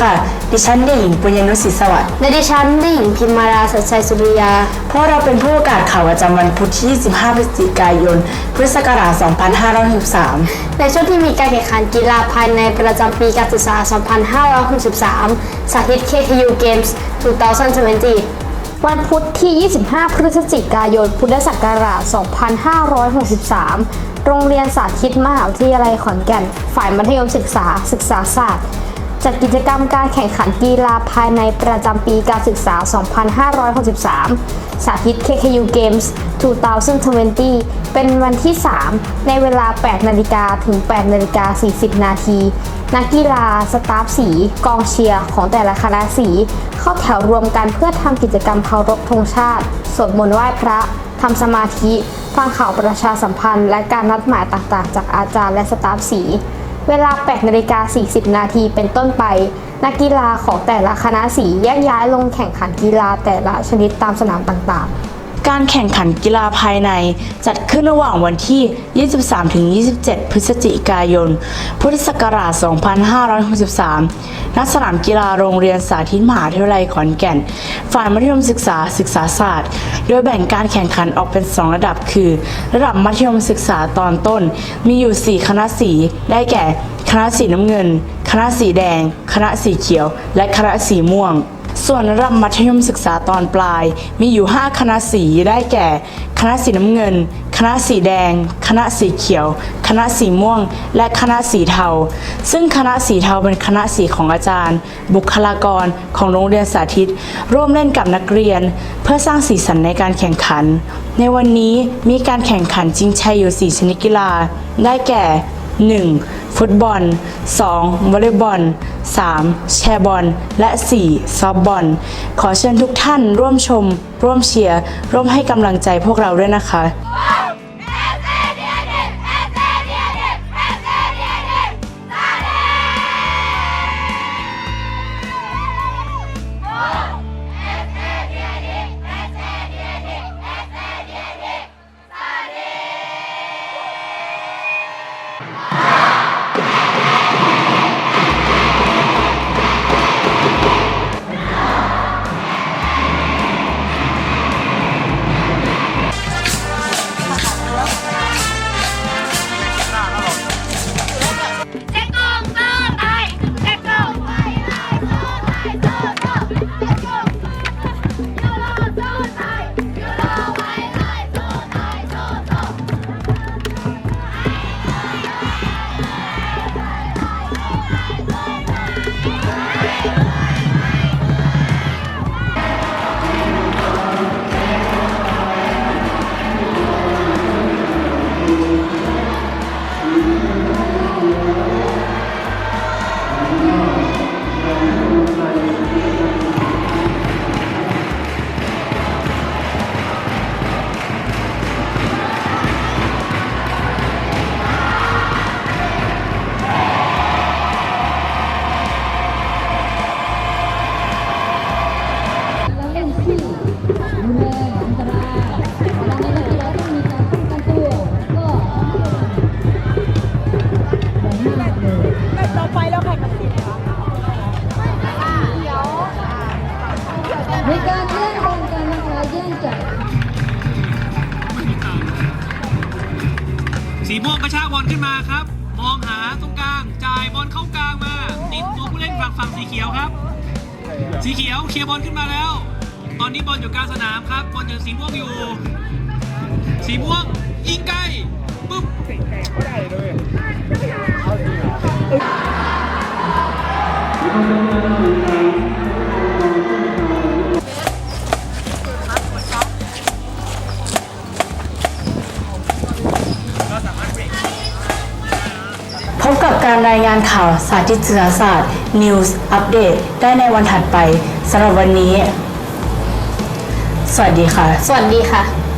ค่ะ ดิฉันเด็กหญิงปุญญนุศิษย์สวัสดิ์และดิฉันได้หญิงพิมมาราสัจชัยสุริยา พวกเราเป็นผู้ประกาศข่าวประจำวันพุธที่ 25 พฤศจิกายน พุทธศักราช 2563 ในช่วงที่มีการแข่งขันกีฬาภายในประจำปีการศึกษา 2563 สาธิต KTU Games 2020วันพุธที่ 25 พฤศจิกายน พุทธศักราช 2563 โรงเรียนสาธิตมหาวิทยาลัยขอนแก่น ฝ่ายมัธยมศึกษา ศึกษาศาสตร์ จัดกิจกรรมการแข่งขันกีฬาภายในประจำปีการศึกษา 2563 สาธิต KKU Games 2020 เป็นวันที่ 3 ในเวลา 8 นาฬิกาถึง 8 นาฬิกา 40 นาที นักกีฬา สตาฟสี กองเชียร์ของแต่ละคณะสี เข้าแถวรวมกันเพื่อทำกิจกรรมเคารพธงชาติ สวดมนต์ไหว้พระ ทำสมาธิ ฟังข่าวประชาสัมพันธ์ และการนัดหมายต่างๆ จากอาจารย์และสตาฟสี เวลา8นาฬิกา40 นาทีเป็นต้นไป นักกีฬาของแต่ละคณะสีแยกย้ายลงแข่งขันกีฬาแต่ละชนิดตามสนามต่างๆ การแข่งขันกีฬาภายใน จัดขึ้นระหว่างวันที่ 23-27 พฤศจิกายน พุทธศักราช 2563 ณ สนามกีฬาโรงเรียนสาธิตมหาวิทยาลัยขอนแก่น ฝ่ายมัธยมศึกษาศึกษาศาสตร์ โดยแบ่งการแข่งขันออกเป็น 2 ระดับคือ ระดับมัธยมศึกษาตอนต้น มีอยู่ 4 คณะสี ได้แก่ คณะสีน้ำเงิน คณะสีแดง คณะสีเขียว และคณะสีม่วง ส่วนระดับมัธยมศึกษาตอนปลาย มีอยู่ 5 คณะสีได้แก่ คณะสีน้ำเงิน คณะสีแดง คณะสีเขียว คณะสีม่วง และคณะสีเทา ซึ่งคณะสีเทาเป็นคณะสีของอาจารย์ บุคลากรของโรงเรียนสาธิต ร่วมเล่นกับนักเรียน เพื่อสร้างสีสันในการแข่งขัน ในวันนี้มีการแข่งขันชิงชัยอยู่ 4 ชนิดกีฬา ได้แก่ 1. ฟุตบอล 2. วอลเลย์บอล 3. แชร์บอล และ 4. ซอฟบอล ขอเชิญทุกท่านร่วมชม ร่วมเชียร์ ร่วมให้กำลังใจพวกเราด้วยนะคะ สีม่วงกระชากบอลขึ้นมาครับ มองหาตรงกลาง จ่ายบอลเข้ากลางมา ติดตัวผู้เล่นฝั่งฝั่งสีเขียวครับ สีเขียวเคลียร์บอลขึ้นมาแล้ว ตอนนี้บอลอยู่กลางสนามครับ บอลอยู่สีม่วงอยู่ สีม่วงยิงไกลปุ๊บพบ กับการรายงานข่าวสาธิตศึกษาศาสตร์ News อัปเดตได้ในวันถัดไปสำหรับวันนี้ สวัสดีค่ะ สวัสดีค่ะ